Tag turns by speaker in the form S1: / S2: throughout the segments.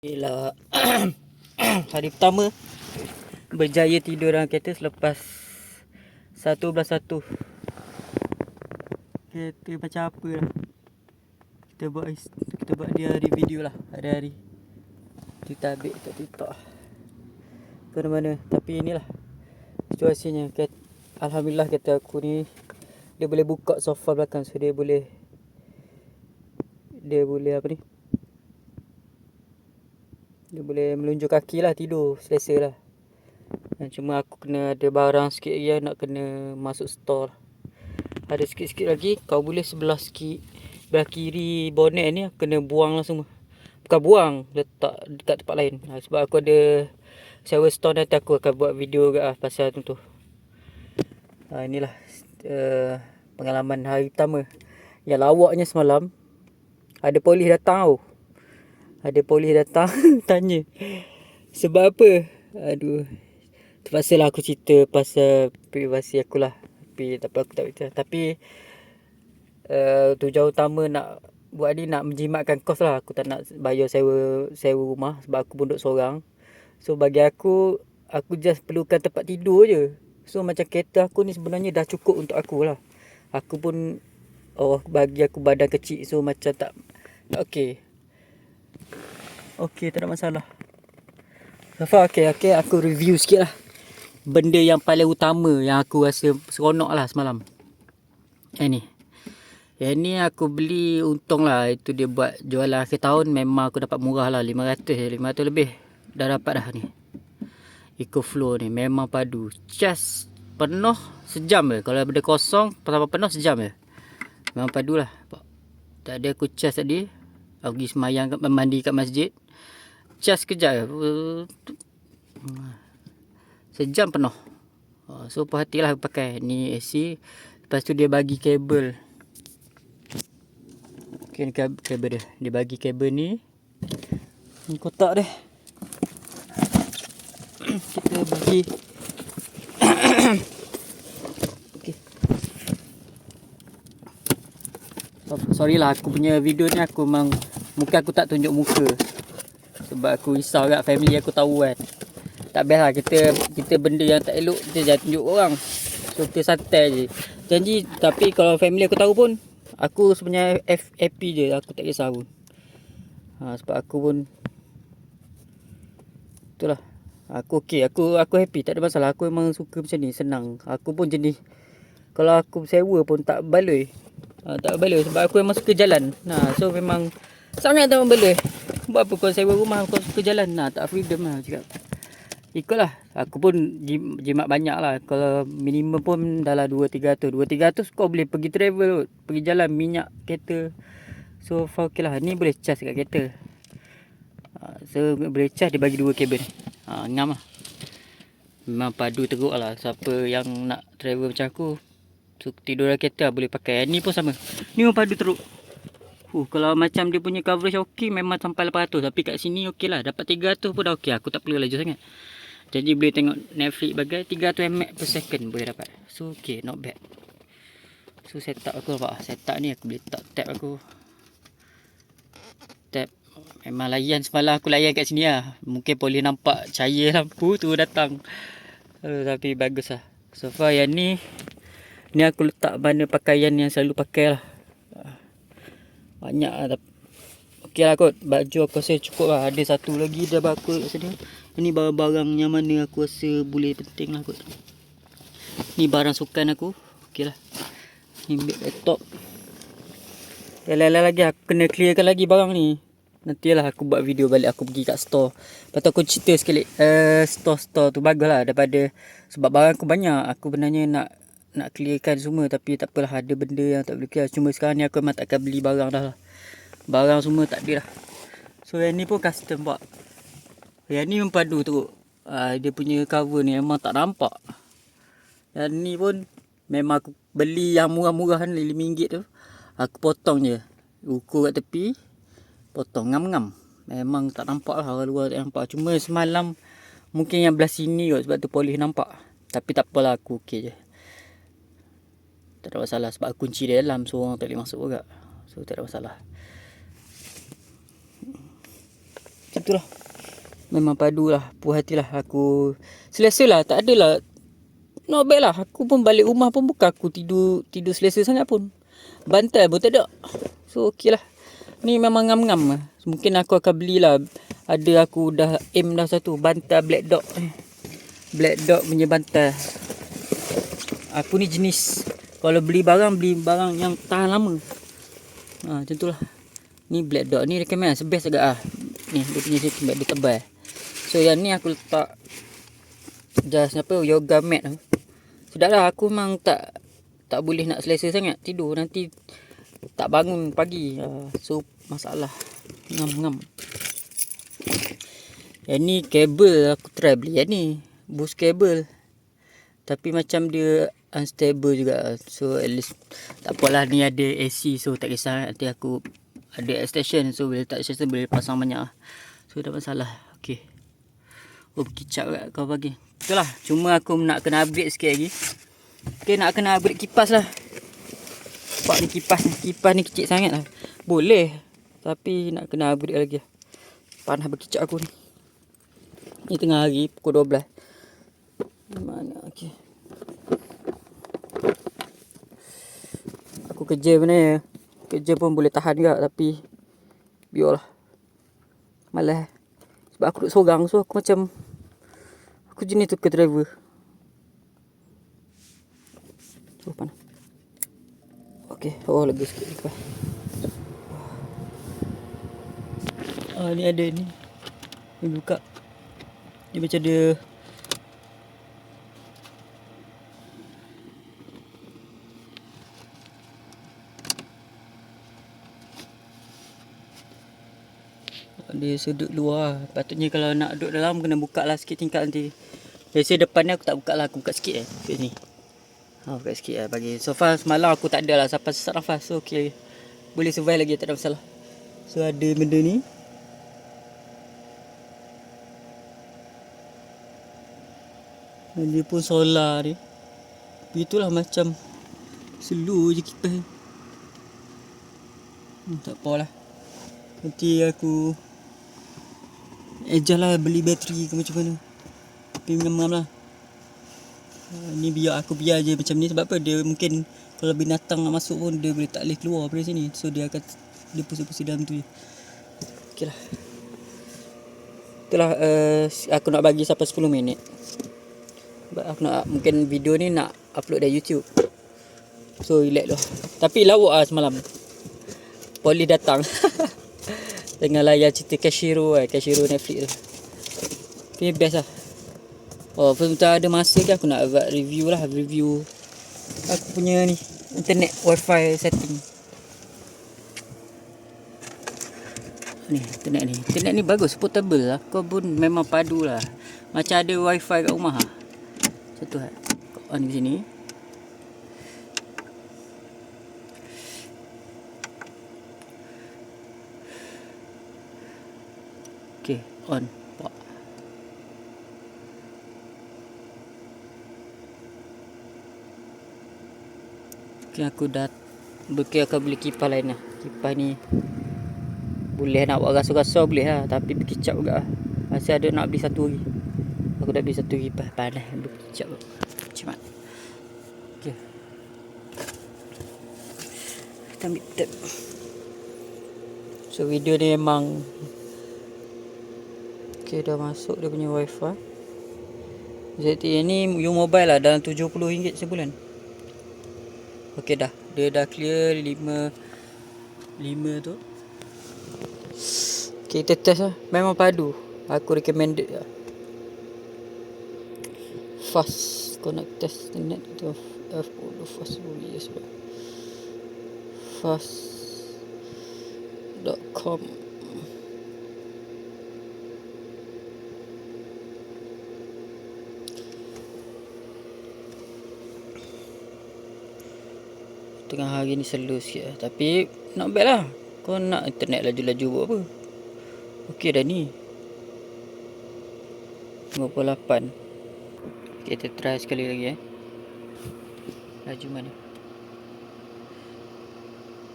S1: Bila hari pertama berjaya tidur dalam kereta selepas 1.1 Kereta macam apa lah? Kita buat kita buat dia hari video lah hari-hari. Kita ambil kat TikTok. Ke mana Tapi inilah situasinya. Alhamdulillah kereta aku ni Dia boleh buka sofa belakang. So dia boleh Dia boleh apa ni dia boleh melunjuk kaki lah tidur selesa lah. Dan cuma aku kena ada barang sikit lagi nak kena masuk store. Ada sikit-sikit lagi kau boleh sebelah sikit belah kiri bonet ni kena buang lah semua. Bukan buang letak dekat tempat lain. Ha, sebab aku ada sewa store nanti aku akan buat video ke lah pasal tu tu. Ha, inilah uh, pengalaman hari pertama. Yang lawaknya semalam ada polis datang tau. Ada polis datang tanya. Sebab apa? Aduh. Terpaksa lah aku cerita pasal privasi aku lah. Tapi tak apa aku tak cerita. Tapi uh, tujuan utama nak buat ni nak menjimatkan kos lah. Aku tak nak bayar sewa sewa rumah sebab aku pun duduk seorang. So bagi aku, aku just perlukan tempat tidur je. So macam kereta aku ni sebenarnya dah cukup untuk aku lah. Aku pun Allah bagi aku badan kecil so macam tak okey. Okey, tak ada masalah. Safa, okey, okey. Aku review sikit lah. Benda yang paling utama yang aku rasa seronok lah semalam. Yang ni. Yang ni aku beli untung lah. Itu dia buat jualan akhir tahun. Memang aku dapat murah lah. 500 je. 500 lebih. Dah dapat dah ni. EcoFlow ni. Memang padu. Cas penuh sejam je. Kalau benda kosong, sampai penuh sejam je. Memang padu lah. Tadi aku cas tadi. Aku pergi semayang mandi kat masjid cas kejap je. Sejam penuh. Oh, so puas hatilah aku pakai ni AC. Lepas tu dia bagi kabel. Okay, ni kabel dia. Dia bagi kabel ni. Ni kotak dia. Kita bagi. okay. Sorry lah aku punya video ni aku memang muka aku tak tunjuk muka. Sebab aku risau kat family aku tahu kan. Tak best lah kita, kita benda yang tak elok kita jangan tunjuk orang. So kita santai je. Janji tapi kalau family aku tahu pun aku sebenarnya F, happy je. Aku tak kisah pun. Ha, sebab aku pun itulah. Aku okey, aku aku happy, tak ada masalah. Aku memang suka macam ni, senang. Aku pun jenis kalau aku sewa pun tak baloi. Ha, tak baloi sebab aku memang suka jalan. Nah, so memang sangat tak baloi. Buat apa kau sewa rumah? Kau suka jalan? Nah tak freedom lah cakap. Ikutlah. Aku pun jimat banyak lah. Kalau minimum pun dalam 2-300 2-300 kau boleh pergi travel Pergi jalan minyak kereta So far okay lah. Ni boleh charge kat kereta ha, So boleh charge dia bagi dua kabel. Ha, Ngam lah. Memang padu teruk lah. Siapa yang nak travel macam aku So tidur dalam kereta boleh pakai. Ni pun sama. Ni pun padu teruk Uh, kalau macam dia punya coverage okey memang sampai 800 tapi kat sini okey lah. Dapat 300 pun dah okey. Aku tak perlu laju sangat. Jadi boleh tengok Netflix bagai 300 mb per second boleh dapat. So okey not bad. So setup aku apa setup ni aku boleh letak tab aku. Tab memang layan semalam aku layan kat sini lah. Mungkin boleh nampak cahaya lampu tu datang. Uh, tapi bagus lah. So far yang ni ni aku letak mana pakaian yang selalu pakai lah banyak lah Okey lah kot Baju aku rasa cukup lah. Ada satu lagi dah aku kat sini? Ini barang-barang yang mana aku rasa boleh penting lah kot. Ni barang sukan aku. Okey lah. Ni laptop. Yang lain-lain lagi aku kena clearkan lagi barang ni. Nantilah aku buat video balik aku pergi kat store. Lepas tu aku cerita sekali uh, Store-store tu bagus lah daripada Sebab barang aku banyak. Aku benarnya nak nak clearkan semua tapi tak apalah ada benda yang tak boleh clear. Cuma sekarang ni aku memang tak akan beli barang dah lah. Barang semua tak ada lah so yang ni pun custom buat. Yang ni mempadu teruk. Uh, dia punya cover ni memang tak nampak. Yang ni pun memang aku beli yang murah-murah ni RM5 tu. Aku potong je. Ukur kat tepi potong ngam-ngam. Memang tak nampak lah orang luar tak nampak. Cuma semalam mungkin yang belah sini kot sebab tu polis nampak. Tapi tak apalah aku okey je tak ada masalah sebab kunci dia dalam so orang tak boleh masuk juga. So tak ada masalah. Macam tu lah. Memang padu lah. Puas hati lah. Aku selesa lah. Tak adalah. Not bad lah. Aku pun balik rumah pun bukan aku tidur tidur selesa sangat pun. Bantai pun tak ada. So okey lah. Ni memang ngam-ngam lah. Mungkin aku akan belilah. Ada aku dah aim dah satu. Bantai black dog. Black dog punya bantai. Aku ni jenis. Kalau beli barang, beli barang yang tahan lama. Ha, macam tu lah. Ni black dot ni recommend lah. Best agak lah. Ni dia punya safety mat dia tebal. So yang ni aku letak just apa yoga mat tu. Sudahlah aku memang tak tak boleh nak selesa sangat tidur nanti tak bangun pagi. Uh, so masalah ngam-ngam. Yang ni kabel aku try beli yang ni. Boost kabel. Tapi macam dia unstable juga. So at least tak apalah ni ada AC so tak kisah nanti aku ada extension. So boleh tak extension boleh pasang banyak. So tak masalah. Okey oh kicap kat kau bagi itulah cuma aku nak kena upgrade sikit lagi. Okey nak kena upgrade kipas lah. Sebab ni kipas ni kipas ni kecil sangat lah. Boleh. Tapi nak kena upgrade lagi panas berkicap aku ni. Ni tengah hari pukul 12 mana okey aku kerja mana. Kerja pun boleh tahan juga tapi biarlah. Malah sebab aku duduk seorang so aku macam aku jenis tu ke driver. Oh panas. Okey, oh lebih sikit lepas. Ah ni ada ni. Ni buka. Ni macam ada sudut luar. Patutnya kalau nak duduk dalam kena buka lah sikit tingkat nanti. Biasa depan ni aku tak buka lah aku buka sikit eh kat sini. Ha, buka sikit lah bagi. So far semalam aku tak ada lah. Sampai sesak nafas so okay. Boleh survive lagi tak ada masalah. So ada benda ni. Dia pun solar ni Itulah macam Slow je kipas hmm, Tak apalah. Nanti aku Ejah lah beli bateri ke macam mana? Tapi ngam-ngam lah. Uh, Ni biar aku biar je macam ni. Sebab apa? Dia mungkin Kalau binatang nak masuk pun Dia boleh tak boleh keluar dari sini. So dia akan Dia pusing-pusing dalam tu je. Okay lah. Itulah uh, Aku nak bagi sampai 10 minit. Sebab aku nak Mungkin video ni nak Upload dari YouTube. So relax lah Tapi lawak lah semalam. Poli datang Dengan layar cerita Cashiro lah Cashiro Netflix lah Tapi best lah. Oh sebentar ada masa ke aku nak buat review lah. Review Aku punya ni Internet wifi setting. Ni internet ni. Internet ni bagus portable lah. Kau pun memang padu lah. Macam ada wifi kat rumah lah. Satu lah On di sini Okay, on. Okay, aku dah Bukit akan beli kipas lain lah. Kipas ni Boleh nak buat rasa-rasa boleh lah Tapi berkicap juga. Lah Masih ada nak beli satu lagi. Aku dah beli satu kipas Panas berkicap Cemat Okay Kita ambil tap So video ni memang Okay dah masuk dia punya wifi. ZTE ni U mobile lah dalam RM70 sebulan. Okay dah Dia dah clear 5 5 tu. Kita test lah. Memang padu. Aku recommended lah. Fast. Connect test the net to F oh, the fast oh, yes Fast dot com tengah hari ni slow sikit lah. Tapi not bad lah. Kau nak internet laju-laju buat apa? Okey dah ni. 58. Okay, kita try sekali lagi eh. Laju mana?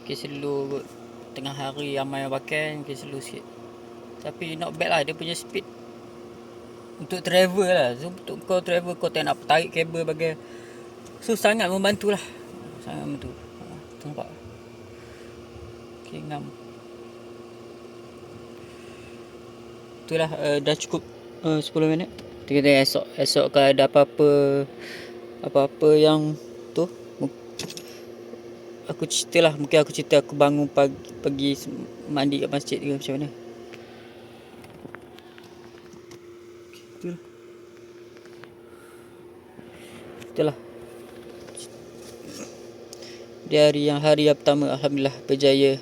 S1: Slow kot. Tengah hari ramai yang pakai. Okay, slow sikit. Tapi not bad lah dia punya speed. Untuk travel lah. So, untuk kau travel kau tak nak tarik kabel bagi. So sangat membantu lah. Sangat membantu. Ha, tu nampak. Okay, ngam. Itulah uh, dah cukup uh, 10 minit. Kita tengok esok. Esok kalau ada apa-apa apa-apa yang tu aku cerita lah mungkin aku cerita aku bangun pagi pergi mandi kat masjid ke macam mana itulah itulah di hari yang hari yang pertama alhamdulillah berjaya